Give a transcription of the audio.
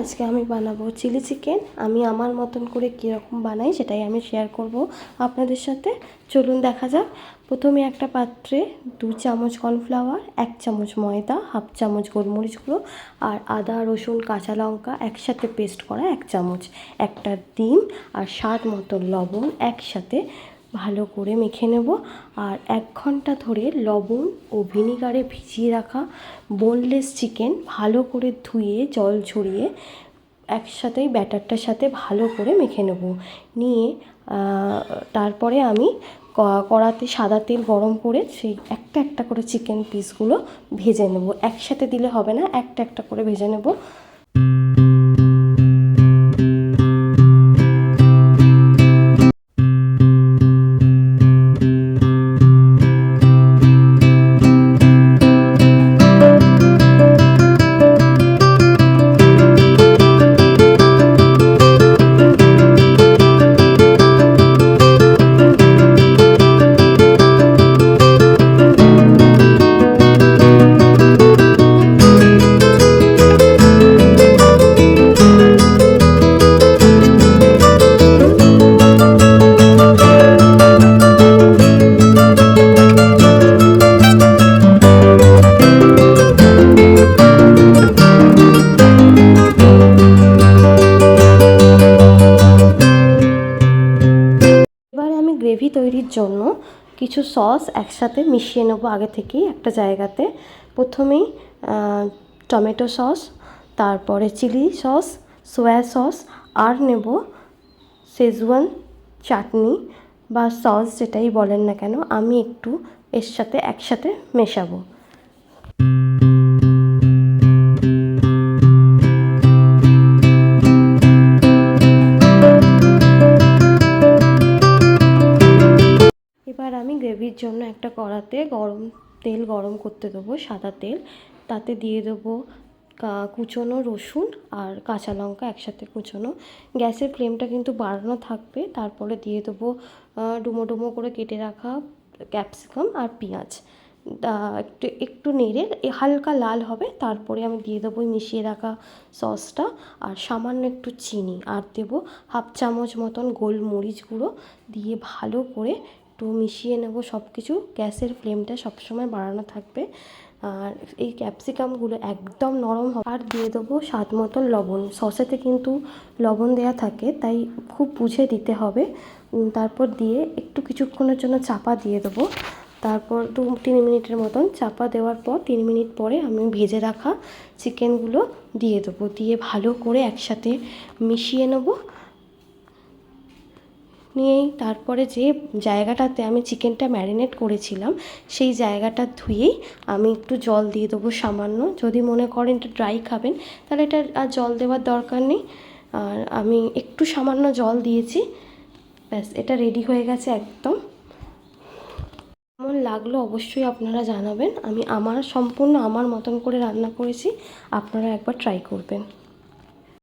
আজকে আমি বানাবো চিলি চিকেন। আমি আমার মতন করে কীরকম বানাই সেটাই আমি শেয়ার করব আপনাদের সাথে। চলুন দেখা যাক। প্রথমে একটা পাত্রে দু চামচ কর্নফ্লাওয়ার, এক চামচ ময়দা, হাফ চামচ গোলমরিচ গুঁড়ো আর আদা, রসুন, কাঁচা লঙ্কা একসাথে পেস্ট করা এক চামচ। একটা ডিম আর স্বাদ মতো লবণ একসাথে ভালো করে মেখে নেব। আর এক ঘণ্টা ধরে লবণ ও ভিনিগারে ভিজিয়ে রাখা বোনলেস চিকেন ভালো করে ধুয়ে, জল ঝরিয়ে একসাথেই ব্যাটারটার সাথে ভালো করে মেখে নেব। নিয়ে তারপরে আমি কড়াতে সাদা তেল গরম করে সেই একটা একটা করে চিকেন পিসগুলো ভেজে নেব। একসাথে দিলে হবে না, একটা একটা করে ভেজে নেব। জন্য কিছু সস একসাথে মিশিয়ে নেব আগে থেকেই একটা জায়গাতে। প্রথমেই টমেটো সস, তারপরে চিলি সস, সোয়া সস, আর নেব শেজওয়ান চাটনি বা সস যেটাই বলেন না কেন, আমি একটু এর সাথে একসাথে মেশাবো। এবার আমি গ্রেভির জন্য একটা কড়াতে গরম তেল গরম করতে দেবো, সাদা তেল। তাতে দিয়ে দেবো কুচোনো রসুন আর কাঁচা লঙ্কা একসাথে কুচোনো। গ্যাসের ফ্লেমটা কিন্তু বাড়ানো থাকবে, তারপরে দিয়ে দেবো ডুমো ডুমো করে কেটে রাখা ক্যাপসিকাম আর পেঁয়াজ। একটু একটু নেড়ে হালকা লাল হবে, তারপরে আমি দিয়ে দেবো মিশিয়ে রাখা সসটা আর সামান্য একটু চিনি। আর দেবো হাফ চামচ মতন গোলমরিচ গুঁড়ো দিয়ে ভালো করে একটু মিশিয়ে নেব সব কিছু গ্যাসের ফ্লেমটা সবসময় বাড়ানো থাকবে। আর এই ক্যাপসিকামগুলো একদম নরম হবে। আর দিয়ে দেবো স্বাদ মতন লবণ। সসেতে কিন্তু লবণ দেওয়া থাকে, তাই খুব বুঝে দিতে হবে। তারপর দিয়ে একটু কিছুক্ষণের জন্য চাপা দিয়ে দেবো। তারপর দু, তিন মিনিটের মতন চাপা দেওয়ার পর তিন মিনিট পরে আমি ভেজে রাখা চিকেনগুলো দিয়ে দেবো। দিয়ে ভালো করে একসাথে মিশিয়ে নেব। নিয়েই তারপরে যে জায়গাটাতে আমি চিকেনটা ম্যারিনেট করেছিলাম, সেই জায়গাটা ধুয়েই আমি একটু জল দিয়ে দেবো সামান্য। যদি মনে করেন এটা ড্রাই খাবেন, তাহলে এটা আর জল দেওয়ার দরকার নেই। আর আমি একটু সামান্য জল দিয়েছি, ব্যাস, এটা রেডি হয়ে গেছে একদম। কেমন লাগল অবশ্যই আপনারা জানাবেন। আমি আমার, সম্পূর্ণ আমার মতন করে রান্না করেছি, আপনারা একবার ট্রাই করবেন।